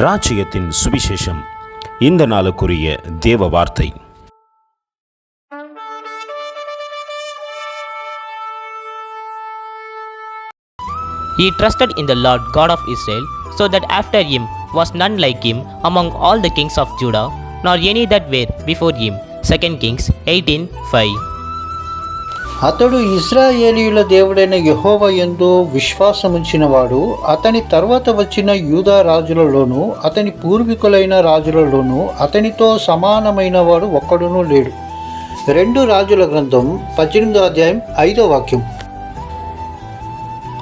ராஜ்யத்தின் சுவிசேஷம் இந்த நாளுக்குரிய தேவ வார்த்தை He trusted in the Lord God of Israel, so that after him was none like him among all the kings of Judah, nor any that were before him. 2 Kings 18 5. అతడు ఇస్రాయేలీయుల దేవుడైన యహోవ ఎందు విశ్వాసముంచినవాడు అతని తర్వాత వచ్చిన యూదా రాజులలోనూ అతని పూర్వీకులైన రాజులలోనూ అతనితో సమానమైన వాడు ఒక్కడునూ లేడు. రెండు రాజుల గ్రంథం పద్దెనిమిదో అధ్యాయం ఐదో వాక్యం.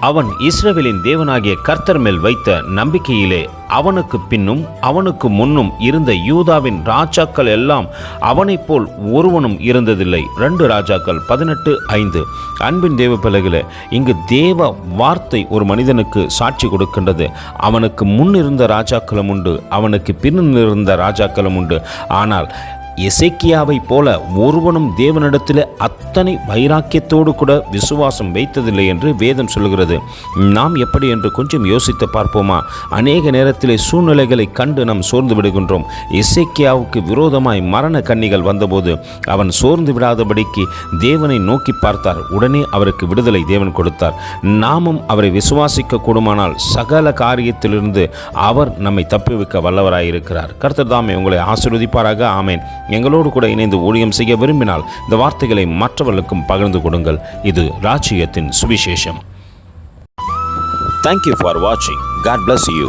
அவன் இஸ்ரவேலின் தேவனாகிய கர்த்தர் மேல் வைத்த நம்பிக்கையிலே அவனுக்கு பின்னும் அவனுக்கு முன்னும் இருந்த யூதாவின் ராஜாக்கள் எல்லாம் அவனைப் போல் ஒருவனும் இருந்ததில்லை. ரெண்டு ராஜாக்கள் பதினெட்டு ஐந்து. அன்பின் தேவ பிள்ளைகளே இங்கு தேவ வார்த்தை ஒரு மனிதனுக்கு சாட்சி கொடுக்கின்றது. அவனுக்கு முன் இருந்த ராஜாக்களும் உண்டு அவனுக்கு பின் இருந்த ராஜாக்களும் உண்டு. ஆனால் எசேக்கியாவைப் போல ஒருவனும் தேவனிடத்தில் அத்தனை வைராக்கியத்தோடு கூட விசுவாசம் வைத்ததில்லை என்று வேதம் சொல்கிறது நாம் எப்படி என்று கொஞ்சம் யோசித்து பார்ப்போமா? அநேக நேரத்திலே சூழ்நிலைகளை கண்டு நாம் சோர்ந்து விடுகின்றோம். இசைக்கியாவுக்கு விரோதமாய் மரண கன்னிகள் வந்தபோது அவன் சோர்ந்து விடாதபடிக்கு தேவனை நோக்கி பார்த்தார். உடனே அவருக்கு விடுதலை தேவன் கொடுத்தார். நாமும் அவரை விசுவாசிக்க கூடுமானால் சகல காரியத்திலிருந்து அவர் நம்மை தப்பிவிக்க வல்லவராயிருக்கிறார். கர்த்தர் தாமே உங்களை ஆசிர்வதிப்பாராக. ஆமேன். எங்களோடு கூட இணைந்து ஊழியம் செய்ய விரும்பினால் இந்த வார்த்தைகளை மற்றவர்களுக்கும் பகிர்ந்து கொடுங்கள். இது ராஜ்யத்தின் சுவிசேஷம். தேங்க்யூ ஃபார் வாட்சிங் காட் பிளஸ் யூ